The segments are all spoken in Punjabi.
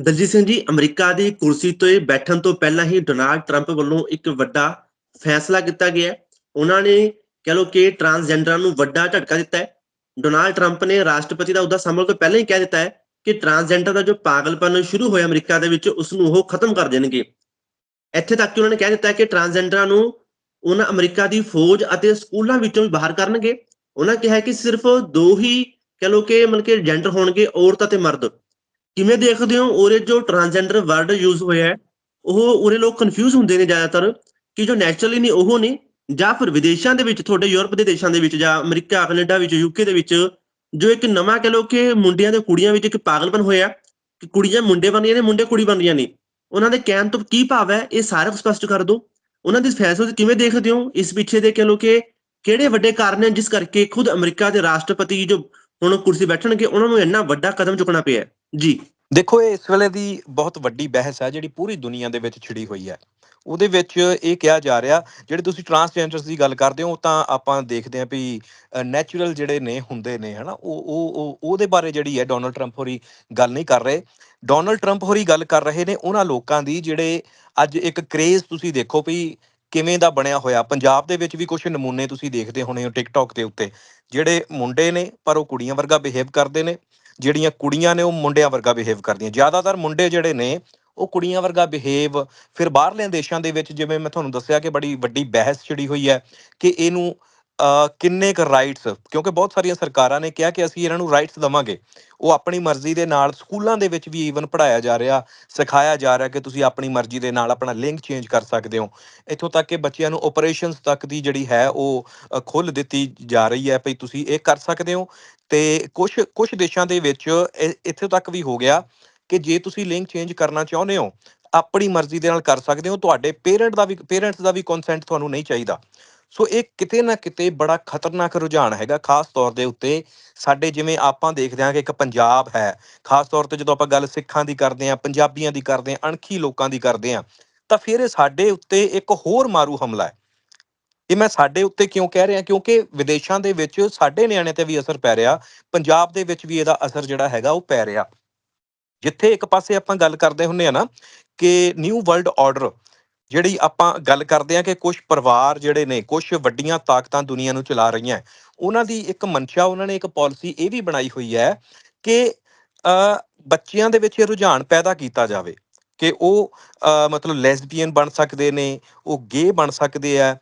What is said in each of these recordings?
ਦਲਜੀਤ ਸਿੰਘ ਜੀ, ਅਮਰੀਕਾ ਦੀ ਕੁਰਸੀ ਤੇ ਬੈਠਣ ਤੋਂ ਪਹਿਲਾਂ ਹੀ ਡੋਨਾਲਡ ਟਰੰਪ ਵੱਲੋਂ ਇੱਕ ਵੱਡਾ ਫੈਸਲਾ ਕੀਤਾ ਗਿਆ ਉਹਨਾਂ ਨੇ ਕਹ ਲੋ ਕਿ ਟਰਾਂਸਜੈਂਡਰਾਂ ਨੂੰ ਵੱਡਾ ਝਟਕਾ ਦਿੱਤਾ ਹੈ। ਡੋਨਾਲਡ ਟਰੰਪ ਨੇ ਰਾਸ਼ਟਰਪਤੀ ਦਾ ਅਹੁਦਾ ਸੰਭਾਲਣ ਤੋਂ ਪਹਿਲਾਂ ਹੀ ਕਹਿ ਦਿੱਤਾ ਹੈ ਕਿ ਟਰਾਂਸਜੈਂਡਰ ਦਾ ਜੋ ਪਾਗਲਪਨ ਸ਼ੁਰੂ ਹੋਇਆ ਅਮਰੀਕਾ ਦੇ ਵਿੱਚ, ਉਸ ਨੂੰ ਉਹ ਖਤਮ ਕਰ ਦੇਣਗੇ। ਇੱਥੇ ਤੱਕ ਕਿ ਉਹਨਾਂ ਨੇ ਕਹਿ ਦਿੱਤਾ ਕਿ ਟਰਾਂਸਜੈਂਡਰਾਂ ਨੂੰ ਉਹਨਾਂ ਅਮਰੀਕਾ ਦੀ ਫੌਜ ਅਤੇ ਸਕੂਲਾਂ ਵਿੱਚੋਂ ਵੀ ਬਾਹਰ ਕਰਨਗੇ। ਉਹਨਾਂ ਕਿਹਾ ਕਿ ਸਿਰਫ ਦੋ ਹੀ ਕਹ ਲੋ ਕਿ ਮਤਲਬ ਕਿ ਜੈਂਡਰ ਹੋਣਗੇ, ਔਰਤ ਅਤੇ ਮਰਦ। ਕਿਵੇਂ ਦੇਖਦੇ ਹੋ? ਉਰੇ ਜੋ ਟਰਾਂਸਜੈਂਡਰ ਵਰਡ ਯੂਜ਼ ਹੋਇਆ ਹੈ, ਉਹ ਉਰੇ ਲੋਕ ਕਨਫਿਊਜ਼ ਹੁੰਦੇ ਨੇ ਜ਼ਿਆਦਾਤਰ ਕਿ ਜੋ ਨੈਚੁਰਲੀ ਨਹੀਂ ਉਹ ਨੇ ਜਾਂ ਫਿਰ ਵਿਦੇਸ਼ਾਂ ਦੇ ਵਿੱਚ, ਤੁਹਾਡੇ ਯੂਰਪ ਦੇ ਦੇਸ਼ਾਂ ਦੇ ਵਿੱਚ ਜਾਂ ਅਮਰੀਕਾ, ਕੈਨੇਡਾ ਵਿੱਚ ਯੂਕੇ ਦੇ ਵਿੱਚ, ਜੋ ਇੱਕ ਨਵਾਂ ਕਹ ਲੋ ਕਿ ਮੁੰਡਿਆਂ ਤੇ ਕੁੜੀਆਂ ਵਿੱਚ ਇੱਕ ਪਾਗਲਪਨ ਹੋਇਆ, ਕਿ ਕੁੜੀਆਂ ਮੁੰਡੇ ਬਣ ਰਹੀਆਂ ਨੇ, ਮੁੰਡੇ ਕੁੜੀ ਬਣ ਰਹੀਆਂ ਨੇ। ਉਹਨਾਂ ਦੇ ਕਹਿਣ ਤੋਂ ਕੀ ਭਾਵ ਹੈ? ਇਹ ਸਾਰਾ ਕੁਝ ਸਪਸ਼ਟ ਕਰ ਦਿਓ। ਉਹਨਾਂ ਦੇ ਫੈਸਲੇ ਨੂੰ ਕਿਵੇਂ ਦੇਖਦੇ ਹੋ? ਇਸ ਪਿੱਛੇ ਦੇ ਕਹ ਲੋ ਕਿ ਕਿਹੜੇ ਵੱਡੇ ਕਾਰਨ ਹਨ ਜਿਸ ਕਰਕੇ ਖੁਦ ਅਮਰੀਕਾ ਦੇ ਰਾਸ਼ਟਰਪਤੀ ਜੋ ਹੁਣ ਕੁਰਸੀ ਬੈਠਣਗੇ, ਉਹਨਾਂ ਨੂੰ ਇੰਨਾ ਵੱਡਾ ਕਦਮ ਚੁੱਕਣਾ ਪਿਆ ਹੈ? ਜੀ। ਦੇਖੋ, ਇਹ ਇਸ ਵੇਲੇ ਦੀ ਬਹੁਤ ਵੱਡੀ ਬਹਿਸ ਹੈ ਜਿਹੜੀ ਪੂਰੀ ਦੁਨੀਆ ਦੇ ਵਿੱਚ ਛਿੜੀ ਹੋਈ ਹੈ। ਉਹਦੇ ਵਿੱਚ ਇਹ ਕਿਹਾ ਜਾ ਰਿਹਾ, ਜਿਹੜੇ ਤੁਸੀਂ ਟਰਾਂਸਜੈਂਡਰਸ ਦੀ ਗੱਲ ਕਰਦੇ ਹੋ ਤਾਂ ਆਪਾਂ ਦੇਖਦੇ ਹਾਂ ਵੀ ਨੈਚੁਰਲ ਜਿਹੜੇ ਨੇ, ਹੁੰਦੇ ਨੇ, ਹਨਾ, ਉਹ ਉਹ, ਉਹ- ਉਹਦੇ ਬਾਰੇ ਜਿਹੜੀ ਹੈ ਡੋਨਲਡ ਟਰੰਪ ਹੋਰੀ ਗੱਲ ਨਹੀਂ ਕਰ ਰਹੇ। ਡੋਨਲਡ ਟਰੰਪ ਹੋਰੀ ਗੱਲ ਕਰ ਰਹੇ ਨੇ ਉਹਨਾਂ ਲੋਕਾਂ ਦੀ, ਜਿਹੜੇ ਅੱਜ ਇੱਕ ਕ੍ਰੇਜ਼ ਤੁਸੀਂ ਦੇਖੋ ਵੀ ਕਿਵੇਂ ਦਾ ਬਣਿਆ ਹੋਇਆ। ਪੰਜਾਬ ਦੇ ਵਿੱਚ ਵੀ ਕੁਝ ਨਮੂਨੇ ਤੁਸੀਂ ਦੇਖਦੇ ਹੋਣੇ ਹੋ ਟਿਕਟੌਕ ਦੇ ਉੱਤੇ। ਜਿਹੜੇ ਮੁੰਡੇ ਨੇ, ਪਰ ਉਹ ਕੁੜੀਆਂ ਵਰਗਾ ਬਿਹੇਵ ਕਰਦੇ ਨੇ। ਜਿਹੜੀਆਂ ਕੁੜੀਆਂ ਨੇ ਉਹ ਮੁੰਡਿਆਂ ਵਰਗਾ ਬਿਹੇਵ ਕਰਦੀਆਂ। ਜ਼ਿਆਦਾਤਰ ਮੁੰਡੇ ਜਿਹੜੇ ਨੇ, ਉਹ ਕੁੜੀਆਂ ਵਰਗਾ ਬਿਹੇਵ ਫਿਰ ਬਾਹਰਲੇ ਦੇਸ਼ਾਂ ਦੇ ਵਿੱਚ ਜਿਵੇਂ ਮੈਂ ਤੁਹਾਨੂੰ ਦੱਸਿਆ ਕਿ ਬੜੀ ਵੱਡੀ ਬਹਿਸ ਛਿੜੀ ਹੋਈ ਹੈ ਕਿ ਇਹਨੂੰ ਕਿੰਨੇ ਕੁ ਰਾਈਟਸ ਕਿਉਂਕਿ ਬਹੁਤ ਸਾਰੀਆਂ ਸਰਕਾਰਾਂ ਨੇ ਕਿਹਾ ਕਿ ਅਸੀਂ ਇਹਨਾਂ ਨੂੰ ਰਾਈਟਸ ਦਵਾਂਗੇ। ਉਹ ਆਪਣੀ ਮਰਜ਼ੀ ਦੇ ਨਾਲ ਸਕੂਲਾਂ ਦੇ ਵਿੱਚ ਵੀ ਈਵਨ ਪੜਾਇਆ ਜਾ ਰਿਹਾ, ਸਿਖਾਇਆ ਜਾ ਰਿਹਾ ਕਿ ਤੁਸੀਂ ਆਪਣੀ ਮਰਜ਼ੀ ਦੇ ਨਾਲ ਆਪਣਾ ਲਿੰਗ ਚੇਂਜ ਕਰ ਸਕਦੇ ਹੋ। ਇੱਥੋਂ ਤੱਕ ਕਿ ਬੱਚਿਆਂ ਨੂੰ ਆਪਰੇਸ਼ਨਸ ਤੱਕ ਦੀ ਜਿਹੜੀ ਹੈ ਉਹ ਖੁੱਲ ਦਿੱਤੀ ਜਾ ਰਹੀ ਹੈ ਭਈ ਤੁਸੀਂ ਇਹ ਕਰ ਸਕਦੇ ਹੋ। ਤੇ ਕੁਝ ਕੁਝ ਦੇਸ਼ਾਂ ਦੇ ਵਿੱਚ ਇ- ਇੱਥੇ ਤੱਕ ਵੀ ਹੋ ਗਿਆ ਕਿ ਜੇ ਤੁਸੀਂ ਲਿੰਕ ਚੇਂਜ ਕਰਨਾ ਚਾਹੁੰਦੇ ਹੋ, ਆਪਣੀ ਮਰਜ਼ੀ ਦੇ ਨਾਲ ਕਰ ਸਕਦੇ ਹੋ, ਤੁਹਾਡੇ ਪੇਰੈਂਟ ਦਾ ਵੀ ਪੇਰੈਂਟਸ ਦਾ ਵੀ ਕੰਸੈਂਟ ਤੁਹਾਨੂੰ ਨਹੀਂ ਚਾਹੀਦਾ। ਸੋ ਇਹ ਕਿਤੇ ਨਾ ਕਿਤੇ ਬੜਾ ਖਤਰਨਾਕ ਰੁਝਾਨ ਹੈਗਾ, ਖਾਸ ਤੌਰ ਦੇ ਉੱਤੇ ਸਾਡੇ ਜਿਵੇਂ ਆਪਾਂ ਦੇਖਦੇ ਹਾਂ ਕਿ ਇੱਕ ਪੰਜਾਬ ਹੈ, ਖਾਸ ਤੌਰ ਤੇ ਜਦੋਂ ਆਪਾਂ ਗੱਲ ਸਿੱਖਾਂ ਦੀ ਕਰਦੇ ਹਾਂ, ਪੰਜਾਬੀਆਂ ਦੀ ਕਰਦੇ ਹਾਂ, ਅਣਖੀ ਲੋਕਾਂ ਦੀ ਕਰਦੇ ਹਾਂ, ਤਾਂ ਫਿਰ ਇਹ ਸਾਡੇ ਉੱਤੇ ਇੱਕ ਹੋਰ ਮਾਰੂ ਹਮਲਾ ਹੈ। ਇਹ ਮੈਂ ਸਾਡੇ ਉੱਤੇ ਕਿਉਂ ਕਹਿ ਰਿਹਾ? ਕਿਉਂਕਿ ਵਿਦੇਸ਼ਾਂ ਦੇ ਵਿੱਚ ਸਾਡੇ ਨਿਆਣੇ ਤੇ ਵੀ ਅਸਰ ਪੈ ਰਿਹਾ, ਪੰਜਾਬ ਦੇ ਵਿੱਚ ਵੀ ਇਹਦਾ ਅਸਰ ਜਿਹੜਾ ਹੈਗਾ ਉਹ ਪੈ ਰਿਹਾ। ਜਿੱਥੇ ਇੱਕ ਪਾਸੇ ਆਪਾਂ ਗੱਲ ਕਰਦੇ ਹੁੰਨੇ ਆ ਨਾ ਕਿ ਨਿਊ ਵਰਲਡ ਆਰਡਰ ਜਿਹੜੀ ਆਪਾਂ ਗੱਲ ਕਰਦੇ ਆ ਕਿ ਕੁਝ ਪਰਿਵਾਰ ਜਿਹੜੇ ਨੇ ਕੁਝ ਵੱਡੀਆਂ ਤਾਕਤਾਂ ਦੁਨੀਆ ਨੂੰ ਚਲਾ ਰਹੀਆਂ ਉਹਨਾਂ ਦੀ ਇੱਕ ਮਨਸ਼ਾ ਉਹਨਾਂ ਨੇ ਇੱਕ ਪਾਲਿਸੀ ਇਹ ਵੀ ਬਣਾਈ ਹੋਈ ਹੈ ਕਿ ਅ, ਬੱਚਿਆਂ ਦੇ ਵਿੱਚ ਇਹ ਰੁਝਾਨ ਪੈਦਾ ਕੀਤਾ ਜਾਵੇ। ਕਿ ਉਹ ਅ, ਮਤਲਬ ਲੈਸਬੀਅਨ ਬਣ ਸਕਦੇ ਨੇ ਉਹ ਗੇ ਬਣ ਸਕਦੇ ਆ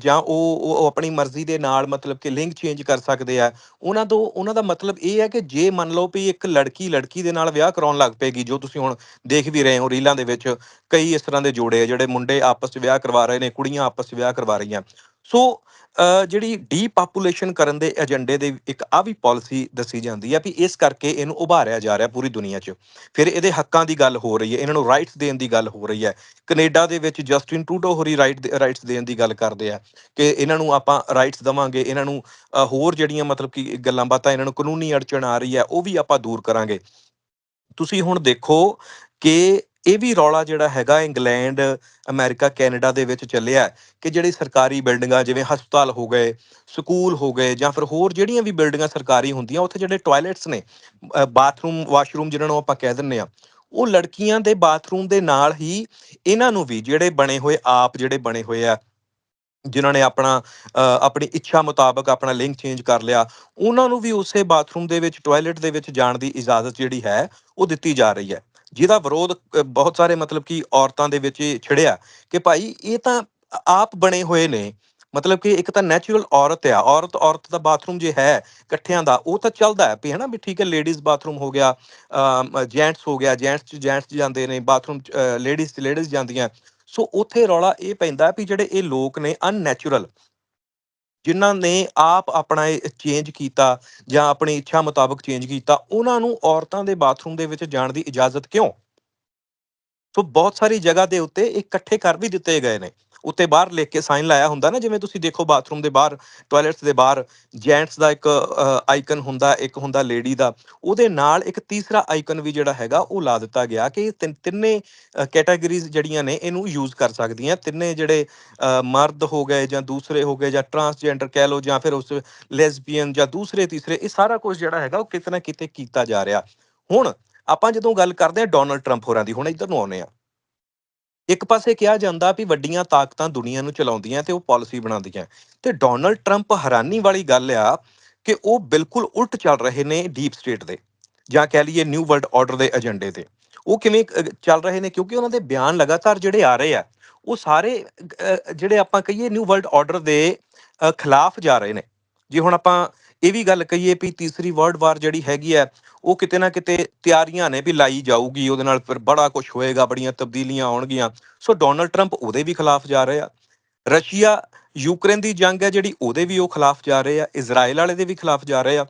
ਜਾਂ ਉਹ ਉਹ ਆਪਣੀ ਮਰਜ਼ੀ ਦੇ ਨਾਲ ਮਤਲਬ ਕਿ ਲਿੰਗ ਚੇਂਜ ਕਰ ਸਕਦੇ ਆ। ਉਹਨਾਂ ਤੋਂ ਉਹਨਾਂ ਦਾ ਮਤਲਬ ਇਹ ਹੈ ਕਿ ਜੇ ਮੰਨ ਲਓ ਵੀ ਇੱਕ ਲੜਕੀ ਲੜਕੀ ਦੇ ਨਾਲ ਵਿਆਹ ਕਰਾਉਣ ਲੱਗ ਪਏਗੀ ਜੋ ਤੁਸੀਂ ਹੁਣ ਦੇਖ ਵੀ ਰਹੇ ਹੋ ਰੀਲਾਂ ਦੇ ਵਿੱਚ ਕਈ ਇਸ ਤਰ੍ਹਾਂ ਦੇ ਜੋੜੇ ਆ ਜਿਹੜੇ ਮੁੰਡੇ ਆਪਸ 'ਚ ਵਿਆਹ ਕਰਵਾ ਰਹੇ ਨੇ ਕੁੜੀਆਂ ਆਪਸ 'ਚ ਵਿਆਹ ਕਰਵਾ ਰਹੀਆਂ। ਸੋ ਅ, ਜਿਹੜੀ ਡੀਪਾਪੂਲੇਸ਼ਨ ਕਰਨ ਦੇ ਏਜੰਡੇ ਦੇ ਇੱਕ ਆ ਵੀ ਪਾਲਿਸੀ ਦੱਸੀ ਜਾਂਦੀ ਹੈ ਵੀ ਇਸ ਕਰਕੇ ਇਹਨੂੰ ਉਭਾਰਿਆ ਜਾ ਰਿਹਾ ਪੂਰੀ ਦੁਨੀਆ 'ਚ। ਫਿਰ ਇਹਦੇ ਹੱਕਾਂ ਦੀ ਗੱਲ ਹੋ ਰਹੀ ਹੈ ਇਹਨਾਂ ਨੂੰ ਰਾਈਟਸ ਦੇਣ ਦੀ ਗੱਲ ਹੋ ਰਹੀ ਹੈ। ਕੈਨੇਡਾ ਦੇ ਵਿੱਚ ਜਸਟਿਨ ਟਰੂਡੋ ਹੋਰੀ ਰਾਈਟ ਰਾਈਟਸ ਦੇਣ ਦੀ ਗੱਲ ਕਰਦੇ ਆ ਕਿ ਇਹਨਾਂ ਨੂੰ ਆਪਾਂ ਰਾਈਟਸ ਦਵਾਂਗੇ ਇਹਨਾਂ ਨੂੰ ਹੋਰ ਜਿਹੜੀਆਂ ਮਤਲਬ ਕਿ ਗੱਲਾਂ ਬਾਤਾਂ ਇਹਨਾਂ ਨੂੰ ਕਾਨੂੰਨੀ ਅੜਚਣ ਆ ਰਹੀ ਹੈ ਉਹ ਵੀ ਆਪਾਂ ਦੂਰ ਕਰਾਂਗੇ। ਤੁਸੀਂ ਹੁਣ ਦੇਖੋ ਕਿ ਇਹ ਵੀ ਰੌਲਾ ਜਿਹੜਾ ਹੈਗਾ ਇੰਗਲੈਂਡ, ਅਮਰੀਕਾ, ਕੈਨੇਡਾ ਦੇ ਵਿੱਚ ਚੱਲਿਆ ਕਿ ਜਿਹੜੀ ਸਰਕਾਰੀ ਬਿਲਡਿੰਗਾਂ ਜਿਵੇਂ ਹਸਪਤਾਲ ਹੋ ਗਏ, ਸਕੂਲ ਹੋ ਗਏ ਜਾਂ ਫਿਰ ਹੋਰ ਜਿਹੜੀਆਂ ਵੀ ਬਿਲਡਿੰਗਾਂ ਸਰਕਾਰੀ ਹੁੰਦੀਆਂ, ਉੱਥੇ ਜਿਹੜੇ ਟਾਇਲਟਸ ਨੇ ਬਾਥਰੂਮ, ਵਾਸ਼ਰੂਮ ਜਿਹਨਾਂ ਨੂੰ ਆਪਾਂ ਕਹਿ ਦਿੰਨੇ ਆ ਉਹ ਲੜਕੀਆਂ ਦੇ ਬਾਥਰੂਮ ਦੇ ਨਾਲ ਹੀ ਇਹਨਾਂ ਨੂੰ ਵੀ ਜਿਹੜੇ ਬਣੇ ਹੋਏ, ਆਪ ਜਿਹੜੇ ਬਣੇ ਹੋਏ ਆ, ਜਿਨ੍ਹਾਂ ਨੇ ਆਪਣਾ ਆਪਣੀ ਇੱਛਾ ਮੁਤਾਬਕ ਆਪਣਾ ਲਿੰਕ ਚੇਂਜ ਕਰ ਲਿਆ, ਉਹਨਾਂ ਨੂੰ ਵੀ ਉਸੇ ਬਾਥਰੂਮ ਦੇ ਵਿੱਚ, ਟਾਇਲਟ ਦੇ ਵਿੱਚ ਜਾਣ ਦੀ ਇਜਾਜ਼ਤ ਜਿਹੜੀ ਹੈ, ਉਹ ਦਿੱਤੀ ਜਾ ਰਹੀ ਹੈ। ਜਿਹਦਾ ਵਿਰੋਧ ਬਹੁਤ ਸਾਰੇ ਮਤਲਬ ਕਿ ਔਰਤਾਂ ਦੇ ਵਿੱਚ ਇਹ ਛਿੜਿਆ ਕਿ ਭਾਈ ਇਹ ਤਾਂ ਆਪ ਬਣੇ ਹੋਏ ਨੇ। ਮਤਲਬ ਕਿ ਇੱਕ ਤਾਂ ਨੈਚੁਰਲ ਔਰਤ ਆ, ਔਰਤ ਔਰਤ ਦਾ ਬਾਥਰੂਮ ਜੇ ਹੈ ਇਕੱਠਿਆਂ ਦਾ, ਉਹ ਤਾਂ ਚੱਲਦਾ ਹੈ ਵੀ ਹਨਾ ਵੀ ਠੀਕ ਹੈ ਲੇਡੀਜ਼ ਬਾਥਰੂਮ ਹੋ ਗਿਆ ਜੈਂਟਸ ਹੋ ਗਿਆ ਜੈਂਟਸ 'ਚ ਜੈਂਟਸ ਜਾਂਦੇ ਨੇ ਬਾਥਰੂਮ ਲੇਡੀਜ਼ ਲੇਡੀਜ਼ ਜਾਂਦੀਆਂ। ਸੋ ਉੱਥੇ ਰੌਲਾ ਇਹ ਪੈਂਦਾ ਵੀ ਜਿਹੜੇ ਇਹ ਲੋਕ ਨੇ ਅਨਨੈਚੁਰਲ ਜਿਨ੍ਹਾਂ ਨੇ ਆਪ ਆਪਣਾ ਇਹ ਚੇਂਜ ਕੀਤਾ ਜਾਂ ਆਪਣੀ ਇੱਛਾ ਮੁਤਾਬਕ ਚੇਂਜ ਕੀਤਾ, ਉਹਨਾਂ ਨੂੰ ਔਰਤਾਂ ਦੇ ਬਾਥਰੂਮ ਦੇ ਵਿੱਚ ਜਾਣ ਦੀ ਇਜਾਜ਼ਤ ਕਿਉਂ? ਸੋ ਬਹੁਤ ਸਾਰੀ ਜਗ੍ਹਾ ਦੇ ਉੱਤੇ ਇਹ ਇਕੱਠੇ ਕਰ ਵੀ ਦਿੱਤੇ ਗਏ ਨੇ। ਉੱਤੇ ਬਾਹਰ ਲਿਖ ਕੇ ਸਾਈਨ ਲਾਇਆ ਹੁੰਦਾ ਨਾ ਜਿਵੇਂ ਤੁਸੀਂ ਦੇਖੋ ਬਾਥਰੂਮ ਦੇ ਬਾਹਰ ਟਾਇਲਟਸ ਦੇ ਬਾਹਰ ਜੈਂਟਸ ਦਾ ਇੱਕ ਆਈਕਨ ਹੁੰਦਾ ਇੱਕ ਹੁੰਦਾ ਲੇਡੀ ਦਾ ਉਹਦੇ ਨਾਲ ਇੱਕ ਤੀਸਰਾ ਆਈਕਨ ਵੀ ਜਿਹੜਾ ਹੈਗਾ ਉਹ ਲਾ ਦਿੱਤਾ ਗਿਆ ਕਿ ਤਿੰਨੇ ਕੈਟਾਗਰੀਜ਼ ਜਿਹੜੀਆਂ ਨੇ ਇਹਨੂੰ ਯੂਜ਼ ਕਰ ਸਕਦੀਆਂ। ਤਿੰਨੇ ਜਿਹੜੇ ਅ, ਮਰਦ ਹੋ ਗਏ ਜਾਂ ਦੂਸਰੇ ਹੋ ਗਏ ਜਾਂ ਟਰਾਂਸਜੈਂਡਰ ਕਹਿ ਲਓ ਜਾਂ ਫਿਰ ਉਸ ਲੈਸਬੀਅਨ ਜਾਂ ਦੂਸਰੇ ਤੀਸਰੇ ਇਹ ਸਾਰਾ ਕੁਝ ਜਿਹੜਾ ਹੈਗਾ ਉਹ ਕਿਤੇ ਨਾ ਕਿਤੇ ਕੀਤਾ ਜਾ ਰਿਹਾ। ਹੁਣ ਆਪਾਂ ਜਦੋਂ ਗੱਲ ਕਰਦੇ ਹਾਂ ਡੋਨਲਡ ਟਰੰਪ ਹੋਰਾਂ ਦੀ ਹੁਣ ਇੱਧਰ ਨੂੰ ਆਉਨੇ ਆ ਇੱਕ ਪਾਸੇ ਕਿਹਾ ਜਾਂਦਾ ਵੀ ਵੱਡੀਆਂ ਤਾਕਤਾਂ ਦੁਨੀਆ ਨੂੰ ਚਲਾਉਂਦੀਆਂ ਤੇ ਉਹ ਪਾਲਿਸੀ ਬਣਾਉਂਦੀਆਂ। ਤੇ ਡੋਨਲਡ ਟਰੰਪ ਹੈਰਾਨੀ ਵਾਲੀ ਗੱਲ ਆ ਕਿ ਉਹ ਬਿਲਕੁਲ ਉਲਟ ਚੱਲ ਰਹੇ ਨੇ ਡੀਪ ਸਟੇਟ ਦੇ, ਜਾਂ ਕਹਿ ਲਈਏ ਨਿਊ ਵਰਲਡ ਆਰਡਰ ਦੇ ਏਜੰਡੇ ਤੇ। ਉਹ ਕਿਵੇਂ ਚੱਲ ਰਹੇ ਨੇ ਕਿਉਂਕਿ ਉਹਨਾਂ ਦੇ ਬਿਆਨ ਲਗਾਤਾਰ ਜਿਹੜੇ ਆ ਰਹੇ ਆ, ਉਹ ਸਾਰੇ ਜਿਹੜੇ ਆਪਾਂ ਕਹੀਏ ਨਿਊ ਵਰਲਡ ਆਰਡਰ ਦੇ ਖਿਲਾਫ ਜਾ ਰਹੇ ਨੇ। ਜੇ ਹੁਣ ਆਪਾਂ ਇਹ ਵੀ ਗੱਲ ਕਹੀਏ ਵੀ ਤੀਸਰੀ ਵਰਲਡ ਵਾਰ ਜਿਹੜੀ ਹੈਗੀ ਹੈ, ਉਹ ਕਿਤੇ ਨਾ ਕਿਤੇ ਤਿਆਰੀਆਂ ਨੇ ਵੀ ਲਾਈ ਜਾਊਗੀ, ਉਹਦੇ ਨਾਲ ਫਿਰ ਬੜਾ ਕੁਝ ਹੋਏਗਾ, ਬੜੀਆਂ ਤਬਦੀਲੀਆਂ ਆਉਣਗੀਆਂ। ਸੋ ਡੋਨਲਡ ਟਰੰਪ ਉਹਦੇ ਵੀ ਖਿਲਾਫ ਜਾ ਰਹੇ ਆ ਰਸ਼ੀਆ, ਯੂਕਰੇਨ ਦੀ ਜੰਗ ਹੈ ਜਿਹੜੀ ਉਹਦੇ ਵੀ ਉਹ ਖਿਲਾਫ ਜਾ ਰਹੇ ਆ ਇਜ਼ਰਾਈਲ ਵਾਲੇ ਦੇ ਵੀ ਖਿਲਾਫ ਜਾ ਰਹੇ ਆ।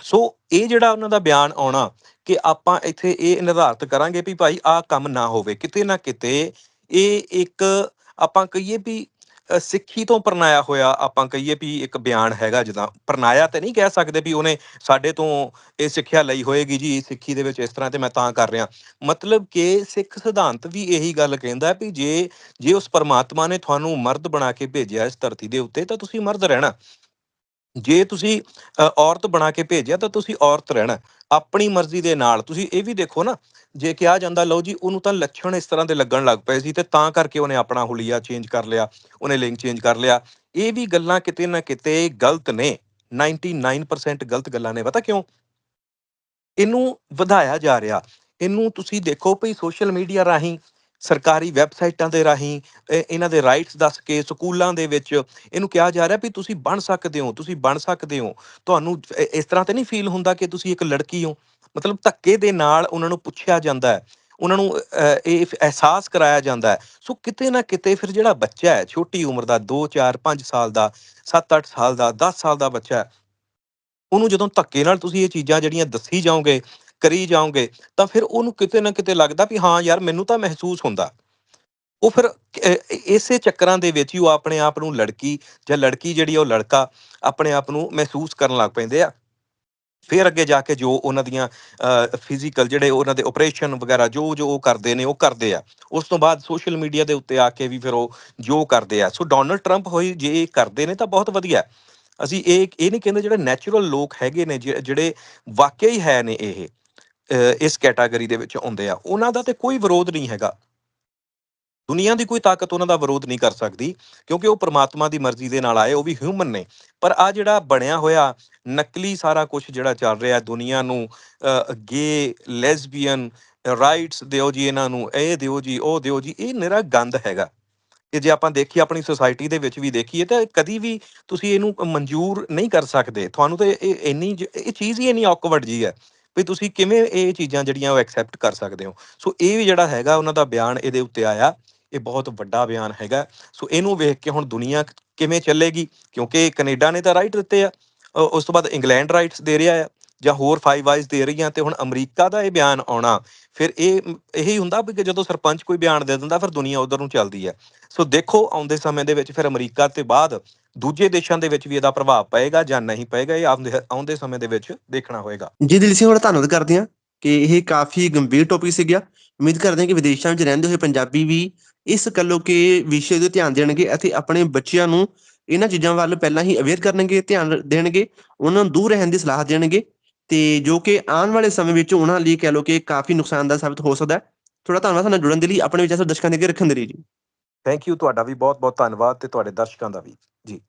ਸੋ ਇਹ ਜਿਹੜਾ ਉਹਨਾਂ ਦਾ ਬਿਆਨ ਆਉਣਾ ਕਿ ਆਪਾਂ ਇੱਥੇ ਇਹ ਨਿਰਧਾਰਤ ਕਰਾਂਗੇ ਵੀ ਭਾਈ ਆਹ ਕੰਮ ਨਾ ਹੋਵੇ, ਕਿਤੇ ਨਾ ਕਿਤੇ ਇਹ ਇੱਕ ਆਪਾਂ ਕਹੀਏ ਵੀ ਸਿੱਖੀ ਤੋਂ ਪਰਨਾਇਆ ਹੋਇਆ ਆਪਾਂ ਕਹੀਏ ਵੀ ਇੱਕ ਬਿਆਨ ਹੈਗਾ ਜਿੱਦਾਂ, ਪਰਨਾਇਆ ਤੇ ਨਹੀਂ ਕਹਿ ਸਕਦੇ ਵੀ ਉਹਨੇ ਸਾਡੇ ਤੋਂ ਇਹ ਸਿੱਖਿਆ ਲਈ ਹੋਏਗੀ ਜੀ, ਸਿੱਖੀ ਦੇ ਵਿੱਚ ਇਸ ਤਰ੍ਹਾਂ ਤੇ ਮੈਂ ਤਾਂ ਕਰ ਰਿਹਾ। ਮਤਲਬ ਕਿ ਸਿੱਖ ਸਿਧਾਂਤ ਵੀ ਇਹੀ ਗੱਲ ਕਹਿੰਦਾ ਵੀ ਜੇ ਜੇ ਉਸ ਪਰਮਾਤਮਾ ਨੇ ਤੁਹਾਨੂੰ ਮਰਦ ਬਣਾ ਕੇ ਭੇਜਿਆ ਇਸ ਧਰਤੀ ਦੇ ਉੱਤੇ, ਤਾਂ ਤੁਸੀਂ ਮਰਦ ਰਹਿਣਾ। ਜੇ ਤੁਸੀਂ ਅ, ਔਰਤ ਬਣਾ ਕੇ ਭੇਜਿਆ ਤਾਂ ਤੁਸੀਂ ਔਰਤ ਰਹਿਣਾ ਆਪਣੀ ਮਰਜ਼ੀ ਦੇ ਨਾਲ। ਤੁਸੀਂ ਇਹ ਵੀ ਦੇਖੋ ਨਾ ਜੇ ਕਿਹਾ ਜਾਂਦਾ ਲਓ ਜੀ ਉਹਨੂੰ ਤਾਂ ਲੱਛਣ ਇਸ ਤਰ੍ਹਾਂ ਦੇ ਲੱਗਣ ਲੱਗ ਪਏ ਸੀ ਤੇ ਤਾਂ ਕਰਕੇ ਉਹਨੇ ਆਪਣਾ ਹੁਲੀਆ ਚੇਂਜ ਕਰ ਲਿਆ ਉਹਨੇ ਲਿੰਗ ਚੇਂਜ ਕਰ ਲਿਆ। ਇਹ ਵੀ ਗੱਲਾਂ ਕਿਤੇ ਨਾ ਕਿਤੇ ਗਲਤ ਨੇ। 99% ਗਲਤ ਗੱਲਾਂ ਨੇ। ਪਤਾ ਕਿਉਂ? ਇਹਨੂੰ ਵਧਾਇਆ ਜਾ ਰਿਹਾ। ਇਹਨੂੰ ਤੁਸੀਂ ਦੇਖੋ ਭਈ ਸੋਸ਼ਲ ਮੀਡੀਆ ਰਾਹੀਂ ਸਰਕਾਰੀ ਵੈਬਸਾਈਟਾਂ ਦੇ ਰਾਹੀਂ ਇਹਨਾਂ ਦੇ ਰਾਈਟਸ ਦੱਸ ਕੇ ਸਕੂਲਾਂ ਦੇ ਵਿੱਚ ਇਹਨੂੰ ਕਿਹਾ ਜਾ ਰਿਹਾ ਵੀ ਤੁਸੀਂ ਬਣ ਸਕਦੇ ਹੋ, ਤੁਸੀਂ ਬਣ ਸਕਦੇ ਹੋ। ਤੁਹਾਨੂੰ ਇਸ ਤਰ੍ਹਾਂ ਤੇ ਨਹੀਂ ਫੀਲ ਹੁੰਦਾ ਕਿ ਤੁਸੀਂ ਇੱਕ ਲੜਕੀ ਹੋ? ਮਤਲਬ ਧੱਕੇ ਦੇ ਨਾਲ ਉਹਨਾਂ ਨੂੰ ਪੁੱਛਿਆ ਜਾਂਦਾ ਹੈ। ਉਹਨਾਂ ਨੂੰ ਇਹ ਅਹਿਸਾਸ ਕਰਾਇਆ ਜਾਂਦਾ ਹੈ। ਸੋ ਕਿਤੇ ਨਾ ਕਿਤੇ ਫਿਰ ਜਿਹੜਾ ਬੱਚਾ ਹੈ, ਛੋਟੀ ਉਮਰ ਦਾ 2 4 5 ਸਾਲ ਦਾ 7 8 ਸਾਲ ਦਾ 10 ਸਾਲ ਦਾ ਬੱਚਾ ਹੈ, ਉਹਨੂੰ ਜਦੋਂ ਧੱਕੇ ਨਾਲ ਤੁਸੀਂ ਇਹ ਚੀਜ਼ਾਂ ਜਿਹੜੀਆਂ ਦੱਸੀ ਜਾਓਗੇ ਕਰੀ ਜਾਓਗੇ, ਤਾਂ ਫਿਰ ਉਹਨੂੰ ਕਿਤੇ ਨਾ ਕਿਤੇ ਲੱਗਦਾ ਵੀ ਹਾਂ ਯਾਰ ਮੈਨੂੰ ਤਾਂ ਮਹਿਸੂਸ ਹੁੰਦਾ। ਉਹ ਫਿਰ ਇਸੇ ਚੱਕਰਾਂ ਦੇ ਵਿੱਚ ਹੀ ਉਹ ਆਪਣੇ ਆਪ ਨੂੰ ਲੜਕੀ ਜਾਂ ਲੜਕੀ ਜਿਹੜੀ ਉਹ ਲੜਕਾ ਆਪਣੇ ਆਪ ਨੂੰ ਮਹਿਸੂਸ ਕਰਨ ਲੱਗ ਪੈਂਦੇ ਆ। ਫਿਰ ਅੱਗੇ ਜਾ ਕੇ ਜੋ ਉਹਨਾਂ ਦੀਆਂ ਫਿਜ਼ੀਕਲ ਜਿਹੜੇ ਉਹਨਾਂ ਦੇ ਆਪਰੇਸ਼ਨ ਵਗੈਰਾ ਜੋ ਜੋ ਉਹ ਕਰਦੇ ਨੇ ਉਹ ਕਰਦੇ ਆ। ਉਸ ਤੋਂ ਬਾਅਦ ਸੋਸ਼ਲ ਮੀਡੀਆ ਦੇ ਉੱਤੇ ਆ ਕੇ ਵੀ ਫਿਰ ਉਹ ਜੋ ਕਰਦੇ ਆ। ਸੋ ਡੋਨਲਡ ਟਰੰਪ ਹੋਈ ਜੇ ਇਹ ਕਰਦੇ ਨੇ ਤਾਂ ਬਹੁਤ ਵਧੀਆ। ਅਸੀਂ ਇਹ ਇਹ ਨਹੀਂ ਕਹਿੰਦੇ ਜਿਹੜੇ ਨੈਚੁਰਲ ਲੋਕ ਹੈਗੇ ਨੇ, ਜਿ- ਜਿਹੜੇ ਵਾਕਿਆ ਹੀ ਹੈ ਨੇ ਇਹ। ਇਸ ਕੈਟਾਗਰੀ ਦੇ ਵਿੱਚ ਆਉਂਦੇ ਆ। ਉਹਨਾਂ ਦਾ ਤੇ ਕੋਈ ਵਿਰੋਧ ਨਹੀਂ ਹੈਗਾ। ਦੁਨੀਆ ਦੀ ਕੋਈ ਤਾਕਤ ਉਹਨਾਂ ਦਾ ਵਿਰੋਧ ਨਹੀਂ ਕਰ ਸਕਦੀ, ਕਿਉਂਕਿ ਉਹ ਪ੍ਰਮਾਤਮਾ ਦੀ ਮਰਜ਼ੀ ਦੇ ਨਾਲ ਆਏ, ਉਹ ਵੀ ਹਿਊਮਨ ਨੇ। ਪਰ ਆ ਜਿਹੜਾ ਬਣਿਆ ਹੋਇਆ ਨਕਲੀ ਸਾਰਾ ਕੁਝ ਜਿਹੜਾ ਚੱਲ ਰਿਹਾ, ਦੁਨੀਆ ਨੂੰ ਗੇ ਲੈਸਬੀਅਨ ਰਾਈਟਸ ਦਿਓ ਜੀ ਇਹਨਾਂ ਨੂੰ, ਇਹ ਦਿਓ ਜੀ, ਉਹ ਦਿਓ ਜੀ, ਇਹ ਨਿਰਾ ਗੰਦ ਹੈਗਾ। ਇਹ ਜੇ ਆਪਾਂ ਦੇਖੀਏ ਆਪਣੀ ਸੋਸਾਇਟੀ ਦੇ ਵਿੱਚ ਵੀ ਦੇਖੀਏ ਤਾਂ ਕਦੀ ਵੀ ਤੁਸੀਂ ਇਹਨੂੰ ਮਨਜ਼ੂਰ ਨਹੀਂ ਕਰ ਸਕਦੇ। ਤੁਹਾਨੂੰ ਤਾਂ ਇਹ ਇੰਨੀ ਇਹ ਚੀਜ਼ ਹੀ ਇੰਨੀ ਔਕਵਰਡ ਜੀ ਹੈ। ਵੀ ਤੁਸੀਂ ਕਿਵੇਂ ਇਹ ਚੀਜ਼ਾਂ ਜਿਹੜੀਆਂ ਉਹ ਐਕਸੈਪਟ ਕਰ ਸਕਦੇ ਹੋ? ਸੋ ਇਹ ਵੀ ਜਿਹੜਾ ਹੈਗਾ ਉਹਨਾਂ ਦਾ ਬਿਆਨ ਇਹਦੇ ਉੱਤੇ ਆਇਆ। ਇਹ ਬਹੁਤ ਵੱਡਾ ਬਿਆਨ ਹੈਗਾ। ਸੋ ਇਹਨੂੰ ਵੇਖ ਕੇ ਹੁਣ ਦੁਨੀਆ ਕਿਵੇਂ ਚੱਲੇਗੀ? ਕਿਉਂਕਿ ਕੈਨੇਡਾ ਨੇ ਤਾਂ ਰਾਈਟ ਦਿੱਤੇ ਆ। ਉਸ ਤੋਂ ਬਾਅਦ ਇੰਗਲੈਂਡ ਰਾਈਟਸ ਦੇ ਰਿਹਾ ਆ। ਜਾਂ ਹੋਰ ਫਾਈਵ ਵਾਈਜ਼ ਦੇ ਰਹੀਆਂ ਤੇ ਹੁਣ ਅਮਰੀਕਾ ਦਾ ਇਹ ਬਿਆਨ ਆਉਣਾ। ਫਿਰ ਇਹ ਇਹੀ ਹੁੰਦਾ ਵੀ ਕਿ ਜਦੋਂ ਸਰਪੰਚ ਕੋਈ ਬਿਆਨ ਦੇ ਦਿੰਦਾ, ਫਿਰ ਦੁਨੀਆ ਉਧਰ ਨੂੰ ਚੱਲਦੀ ਹੈ ਸੋ ਦੇਖੋ, ਆਉਂਦੇ ਸਮੇਂ ਦੇ ਵਿੱਚ ਫਿਰ ਅਮਰੀਕਾ ਤੇ ਬਾਅਦ ਦੂਜੇ ਦੇਸ਼ਾਂ ਦੇ ਵਿੱਚ ਵੀ ਇਹਦਾ ਪ੍ਰਭਾਵ ਪਏਗਾ ਜਾਂ ਨਹੀਂ ਪਏਗਾ, ਇਹ ਆਉਂਦੇ ਸਮੇਂ ਦੇ ਵਿੱਚ ਦੇਖਣਾ ਹੋਏਗਾ। ਜੀ ਦਿਲ ਸਿੰਘ ਹੁਣ, ਧੰਨਵਾਦ ਕਰਦੇ ਹਾਂ ਕਿ ਇਹ ਕਾਫੀ ਗੰਭੀਰ ਟੌਪਿਕ ਸੀਗਾ। ਉਮੀਦ ਕਰਦੇ ਹਾਂ ਕਿ ਵਿਦੇਸ਼ਾਂ ਵਿੱਚ ਰਹਿੰਦੇ ਹੋਏ ਪੰਜਾਬੀ ਵੀ ਇਸ ਕੱਲੋਕੇ ਵਿਸ਼ੇ ਤੇ ਧਿਆਨ ਦੇਣਗੇ ਅਤੇ ਆਪਣੇ ਬੱਚਿਆਂ ਨੂੰ ਇਹਨਾਂ ਚੀਜ਼ਾਂ ਵੱਲ ਪਹਿਲਾਂ ਹੀ ਅਵੇਅਰ ਕਰਨਗੇ, ਧਿਆਨ ਦੇਣਗੇ, ਉਹਨਾਂ ਨੂੰ ਦੂਰ ਰਹਿਣ ਦੀ ਸਲਾਹ ਦੇਣਗੇ ਤੇ ਜੋ ਕਿ ਆਉਣ ਵਾਲੇ ਸਮੇਂ ਵਿੱਚ ਉਹਨਾਂ ਲਈ ਕਹਿ ਲੋ ਕਿ ਕਾਫੀ ਨੁਕਸਾਨਦਾਇਕ ਸਾਬਤ ਹੋ ਸਕਦਾ ਹੈ। ਥੋੜਾ ਧੰਨਵਾਦ ਸਾਨੂੰ ਜੁੜਨ ਦੇ ਲਈ, ਆਪਣੇ ਵਿਚਾਰ ਦਰਸ਼ਕਾਂ ਦੇ ਅੱਗੇ ਰੱਖਣ ਦੇ ਲਈ ਜੀ। ਥੈਂਕ ਯੂ ਤੁਹਾਡਾ ਵੀ ਬਹੁਤ ਬਹੁਤ ਧੰਨਵਾਦ ਤੇ ਤੁਹਾਡੇ ਦਰਸ਼ਕਾਂ ਦਾ ਵੀ। ਜੀ।